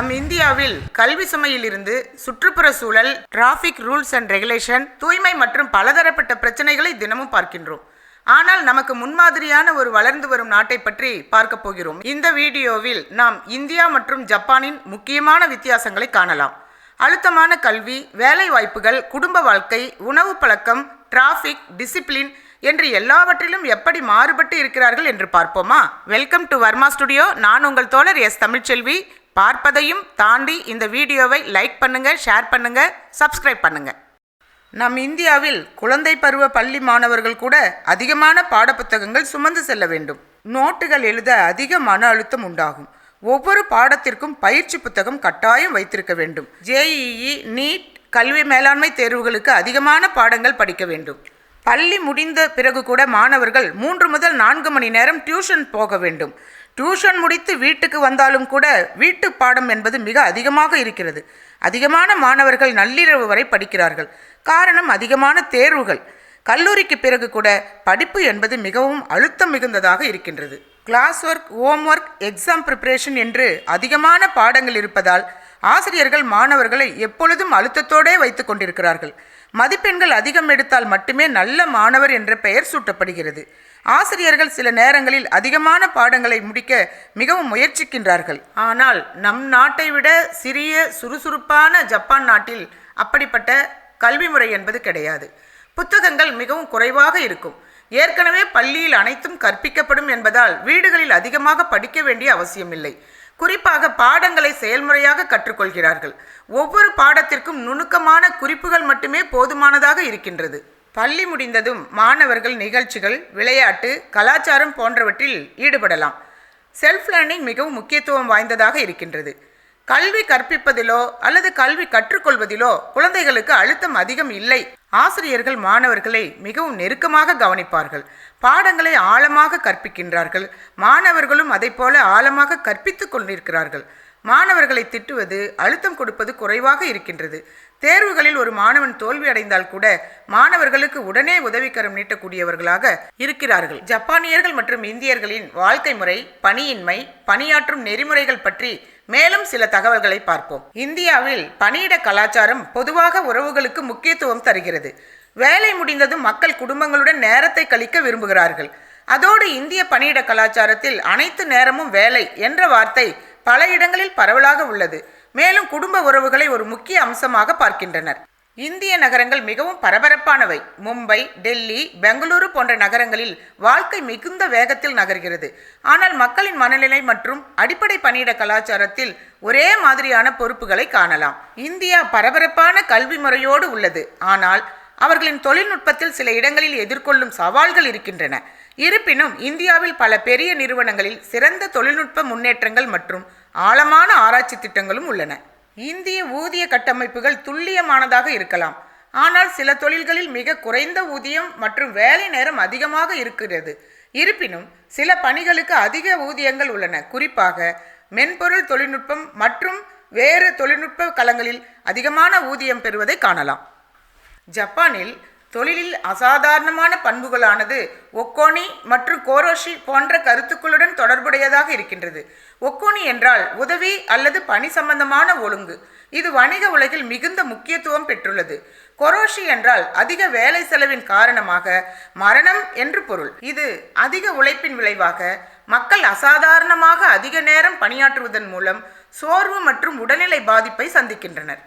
நம் இந்தியாவில் கல்வி சுமையிலிருந்து சுற்றுப்புற சூழல் டிராஃபிக் ரூல்ஸ் அண்ட் ரெகுலேஷன் தூய்மை மற்றும் பலதரப்பட்ட பிரச்சனைகளை தினமும் பார்க்கின்றோம். ஆனால் நமக்கு முன்மாதிரியான ஒரு வளர்ந்து வரும் நாட்டை பற்றி பார்க்க போகிறோம். இந்த வீடியோவில் நாம் இந்தியா மற்றும் ஜப்பானின் முக்கியமான வித்தியாசங்களை காணலாம். அழுத்தமான கல்வி வேலை வாய்ப்புகள் குடும்ப வாழ்க்கை உணவு பழக்கம் டிராஃபிக் டிசிப்ளின் என்று எல்லாவற்றிலும் எப்படி மாறுபட்டு இருக்கிறார்கள் என்று பார்ப்போமா? வெல்கம் டு வர்மா ஸ்டுடியோ நான் உங்கள் தோழர் எஸ் தமிழ்ச்செல்வி பார்ப்பதையும் தாண்டி இந்த வீடியோவை லைக் பண்ணுங்கள் ஷேர் பண்ணுங்கள் சப்ஸ்கிரைப் பண்ணுங்கள் நம் இந்தியாவில் குழந்தை பருவ பள்ளி மாணவர்கள் கூட அதிகமான பாடப்புத்தகங்கள் சுமந்து செல்ல வேண்டும். நோட்டுகள் எழுத அதிக மன அழுத்தம் உண்டாகும். ஒவ்வொரு பாடத்திற்கும் பயிற்சி புத்தகம் கட்டாயம் வைத்திருக்க வேண்டும். ஜேஇஇ நீட் கல்வி மேலாண்மை தேர்வுகளுக்கு அதிகமான பாடங்கள் படிக்க வேண்டும். பள்ளி முடிந்த பிறகு கூட மாணவர்கள் மூன்று முதல் நான்கு மணி நேரம் டியூஷன் போக வேண்டும். டியூஷன் முடித்து வீட்டுக்கு வந்தாலும் கூட வீட்டு பாடம் என்பது மிக அதிகமாக இருக்கிறது. அதிகமான மாணவர்கள் நள்ளிரவு வரை படிக்கிறார்கள். காரணம் அதிகமான தேர்வுகள். கல்லூரிக்கு பிறகு கூட படிப்பு என்பது மிகவும் அழுத்தம் மிகுந்ததாக இருக்கின்றது. Class work home work exam preparation என்று அதிகமான பாடங்கள் இருப்பதால் ஆசிரியர்கள் மாணவர்களை எப்பொழுதும் அழுத்தத்தோடே வைத்து கொண்டிருக்கிறார்கள். மதிப்பெண்கள் அதிகம் எடுத்தால் மட்டுமே நல்ல மாணவர் என்ற பெயர் சூட்டப்படுகிறது. ஆசிரியர்கள் சில நேரங்களில் அதிகமான பாடங்களை முடிக்க மிகவும் முயற்சிக்கின்றார்கள். ஆனால் நம் நாட்டை விட சிறிய சுறுசுறுப்பான ஜப்பான் நாட்டில் அப்படிப்பட்ட கல்வி முறை என்பது கிடையாது. புத்தகங்கள் மிகவும் குறைவாக இருக்கும். ஏற்கனவே பள்ளியில் அனைத்தும் கற்பிக்கப்படும் என்பதால் வீடுகளில் அதிகமாக படிக்க வேண்டிய அவசியமில்லை. குறிப்பாக பாடங்களை செயல்முறையாக கற்றுக்கொள்கிறார்கள். ஒவ்வொரு பாடத்திற்கும் நுணுக்கமான குறிப்புகள் மட்டுமே போதுமானதாக இருக்கின்றது. பள்ளி முடிந்ததும் மாணவர்கள் நிகழ்ச்சிகள் விளையாட்டு கலாச்சாரம் போன்றவற்றில் ஈடுபடலாம். செல்ஃப் லேர்னிங் மிகவும் முக்கியத்துவம் வாய்ந்ததாக இருக்கின்றது. கல்வி கற்பிப்பதிலோ அல்லது கல்வி கற்றுக்கொள்வதிலோ குழந்தைகளுக்கு அழுத்தம் அதிகம் இல்லை. ஆசிரியர்கள் மாணவர்களை மிகவும் நெருக்கமாக கவனிப்பார்கள். பாடங்களை ஆழமாக கற்பிக்கின்றார்கள். மாணவர்களும் அதைப்போல போல ஆழமாக கற்பித்துக் கொண்டிருக்கிறார்கள். மாணவர்களை திட்டுவது அழுத்தம் கொடுப்பது குறைவாக இருக்கின்றது. தேர்வுகளில் ஒரு மாணவன் தோல்வி அடைந்தால் கூட மாணவர்களுக்கு உடனே உதவிக்கரம் நீட்டக்கூடியவர்களாக இருக்கிறார்கள். ஜப்பானியர்கள் மற்றும் இந்தியர்களின் வாழ்க்கை முறை பணியின்மை பணியாற்றும் நெறிமுறைகள் பற்றி மேலும் சில தகவல்களை பார்ப்போம். இந்தியாவில் பணியிட கலாச்சாரம் பொதுவாக உறவுகளுக்கு முக்கியத்துவம் தருகிறது. வேலை முடிந்ததும் மக்கள் குடும்பங்களுடன் நேரத்தை கழிக்க விரும்புகிறார்கள். அதோடு இந்திய பணியிட கலாச்சாரத்தில் அனைத்து நேரமும் வேலை என்ற வார்த்தை பல இடங்களில் பரவலாக உள்ளது. மேலும் குடும்ப உறவுகளை ஒரு முக்கிய அம்சமாக பார்க்கின்றனர். இந்திய நகரங்கள் மிகவும் பரபரப்பானவை. மும்பை டெல்லி பெங்களூரு போன்ற நகரங்களில் வாழ்க்கை மிகுந்த வேகத்தில் நகர்கிறது. ஆனால் மக்களின் மனநிலை மற்றும் அடிப்படை பணியிட கலாச்சாரத்தில் ஒரே மாதிரியான பொறுப்புகளை காணலாம். இந்தியா பரபரப்பான கல்வி முறையோடு உள்ளது. ஆனால் அவர்களின் தொழில்நுட்பத்தில் சில இடங்களில் எதிர்கொள்ளும் சவால்கள் இருக்கின்றன. இருப்பினும் இந்தியாவில் பல பெரிய நிறுவனங்களில் சிறந்த தொழில்நுட்ப முன்னேற்றங்கள் மற்றும் ஆழமான ஆராய்ச்சி திட்டங்களும் உள்ளன. இந்திய ஊதிய கட்டமைப்புகள் துல்லியமானதாக இருக்கலாம். ஆனால் சில தொழில்களில் மிக குறைந்த ஊதியம் மற்றும் வேலை நேரம் அதிகமாக இருக்கிறது. இருப்பினும் சில பணிகளுக்கு அதிக ஊதியங்கள் உள்ளன. குறிப்பாக மென்பொருள் தொழில்நுட்பம் மற்றும் வேறு தொழில்நுட்ப களங்களில் அதிகமான ஊதியம் பெறுவதை காணலாம். ஜப்பானில் தொழிலில் அசாதாரணமான பண்புகளானது ஒக்கோனி மற்றும் கோரோஷி போன்ற கருத்துக்களுடன் தொடர்புடையதாக இருக்கின்றது. ஒக்கோனி என்றால் உதவி அல்லது பணி சம்பந்தமான ஒழுங்கு. இது வணிக உலகில் மிகுந்த முக்கியத்துவம் பெற்றுள்ளது. கொரோஷி என்றால் அதிக வேலை செலவின் காரணமாக மரணம் என்று பொருள். இது அதிக உழைப்பின் விளைவாக மக்கள் அசாதாரணமாக அதிக நேரம் பணியாற்றுவதன் மூலம் சோர்வு மற்றும் உடல்நிலை பாதிப்பை சந்திக்கின்றனர்.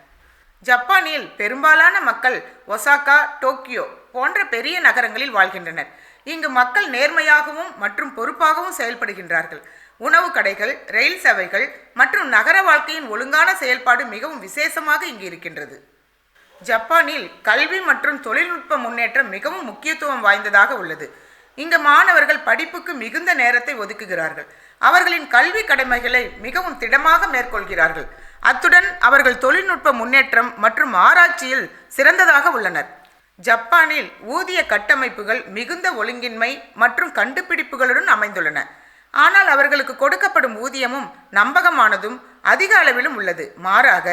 ஜப்பானில் பெரும்பாலான மக்கள் ஒசாகா டோக்கியோ போன்ற பெரிய நகரங்களில் வாழ்கின்றனர். இங்கு மக்கள் நேர்மையாகவும் மற்றும் பொறுப்பாகவும் செயல்படுகின்றார்கள். உணவு கடைகள் ரயில் சேவைகள் மற்றும் நகர வாழ்க்கையின் ஒழுங்கான செயல்பாடு மிகவும் விசேஷமாக இங்கு இருக்கின்றது. ஜப்பானில் கல்வி மற்றும் தொழில்நுட்ப முன்னேற்றம் மிகவும் முக்கியத்துவம் வாய்ந்ததாக உள்ளது. இங்கு மாணவர்கள் படிப்புக்கு மிகுந்த நேரத்தை ஒதுக்குகிறார்கள். அவர்களின் கல்வி கடமைகளை மிகவும் திடமாக மேற்கொள்கிறார்கள். அத்துடன் அவர்கள் தொழில்நுட்ப முன்னேற்றம் மற்றும் ஆராய்ச்சியில் சிறந்ததாக உள்ளனர். ஜப்பானில் ஊதிய கட்டமைப்புகள் மிகுந்த ஒழுங்கின்மை மற்றும் கண்டுபிடிப்புகளுடன் அமைந்துள்ளன. ஆனால் அவர்களுக்கு கொடுக்கப்படும் ஊதியமும் நம்பகமானதும் அதிக அளவிலும் உள்ளது. மாறாக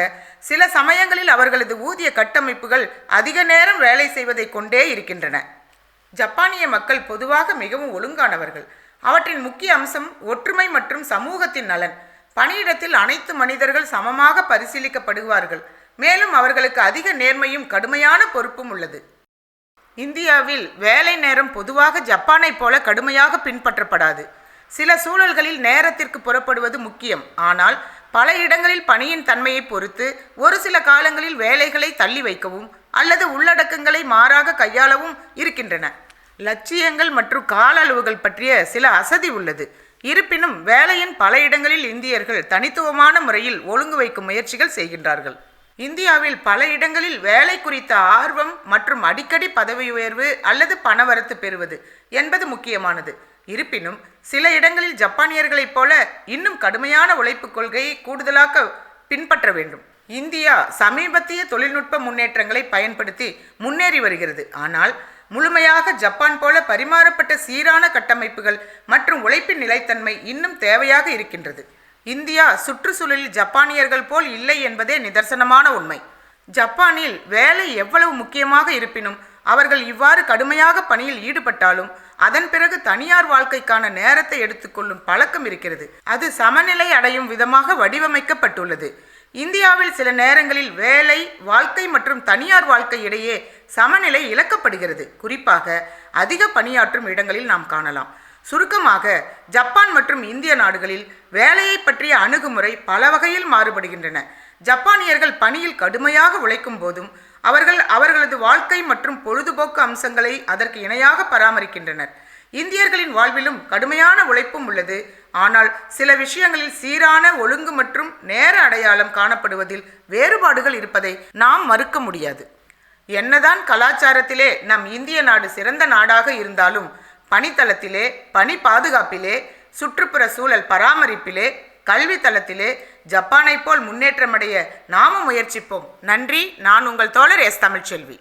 சில சமயங்களில் அவர்களது ஊதிய கட்டமைப்புகள் அதிக நேரம் வேலை செய்வதை கொண்டே இருக்கின்றன. ஜப்பானிய மக்கள் பொதுவாக மிகவும் ஒழுங்கானவர்கள். அவற்றின் முக்கிய அம்சம் ஒற்றுமை மற்றும் சமூகத்தின் நலன். பணியிடத்தில் அனைத்து மனிதர்கள் சமமாக பரிசீலிக்கப்படுவார்கள். மேலும் அவர்களுக்கு அதிக நேர்மையும் கடுமையான பொறுப்பும் உள்ளது. இந்தியாவில் வேலை நேரம் பொதுவாக ஜப்பானைப் போல கடுமையாக பின்பற்றப்படாது. சில சூழல்களில் நேரத்திற்கு புறப்படுவது முக்கியம். ஆனால் பல இடங்களில் பணியின் தன்மையை பொறுத்து ஒரு சில காலங்களில் வேலைகளை தள்ளி வைக்கவும் அல்லது உள்ளடக்கங்களை மாறாக கையாளவும் இருக்கின்றன. லட்சியங்கள் மற்றும் கால அளவுகள் பற்றிய சில அசதி உள்ளது. இருப்பினும் வேலையின் பல இடங்களில் இந்தியர்கள் தனித்துவமான முறையில் ஒழுங்கு வைக்கும் முயற்சிகள் செய்கின்றார்கள். இந்தியாவில் பல இடங்களில் வேலை குறித்த ஆர்வம் மற்றும் அடிக்கடி பதவி உயர்வு அல்லது பணவரத்து பெறுவது என்பது முக்கியமானது. இருப்பினும் சில இடங்களில் ஜப்பானியர்களைப் போல இன்னும் கடுமையான உழைப்பு கொள்கையை கூடுதலாக பின்பற்ற வேண்டும். இந்தியா சமீபத்திய தொழில்நுட்ப முன்னேற்றங்களை பயன்படுத்தி முன்னேறி வருகிறது. ஆனால் முழுமையாக ஜப்பான் போல பரிமாறப்பட்ட சீரான கட்டமைப்புகள் மற்றும் உழைப்பின் நிலைத்தன்மை இன்னும் தேவையாக இருக்கின்றது. இந்தியா சுற்றுச்சூழலில் ஜப்பானியர்கள் போல் இல்லை என்பதே நிதர்சனமான உண்மை. ஜப்பானில் வேலை எவ்வளவு முக்கியமாக இருப்பினும் அவர்கள் இவ்வாறு கடுமையாக பணியில் ஈடுபட்டாலும் அதன் பிறகு தனியார் வாழ்க்கைக்கான நேரத்தை எடுத்துக்கொள்ளும் பழக்கம் இருக்கிறது. அது சமநிலை அடையும் விதமாக வடிவமைக்கப்பட்டுள்ளது. இந்தியாவில் சில நேரங்களில் வேலை வாழ்க்கை மற்றும் தனியார் வாழ்க்கை இடையே சமநிலை இழக்கப்படுகிறது. குறிப்பாக அதிக பணியாற்றும் இடங்களில் நாம் காணலாம். சுருக்கமாக ஜப்பான் மற்றும் இந்திய நாடுகளில் வேலையை பற்றிய அணுகுமுறை பல வகையில் மாறுபடுகின்றன. ஜப்பானியர்கள் பணியில் கடுமையாக உழைக்கும் போதும் அவர்கள் அவர்களது வாழ்க்கை மற்றும் பொழுதுபோக்கு அம்சங்களை அதற்கு இணையாக பராமரிக்கின்றனர். இந்தியர்களின் வாழ்விலும் கடுமையான உழைப்பும் உள்ளது. ஆனால் சில விஷயங்களில் சீரான ஒழுங்கு மற்றும் நேர அடையாளம் காணப்படுவதில் வேறுபாடுகள் இருப்பதை நாம் மறுக்க முடியாது. என்னதான் கலாச்சாரத்திலே நம் இந்திய நாடு சிறந்த நாடாக இருந்தாலும் பணித்தளத்திலே பணி பாதுகாப்பிலே சுற்றுப்புற சூழல் பராமரிப்பிலே கல்வி தளத்திலே ஜப்பானைப் போல் முன்னேற்றமடைய நாமும் முயற்சிப்போம். நன்றி. நான் உங்கள் தோழர் எஸ். தமிழ்ச்செல்வி.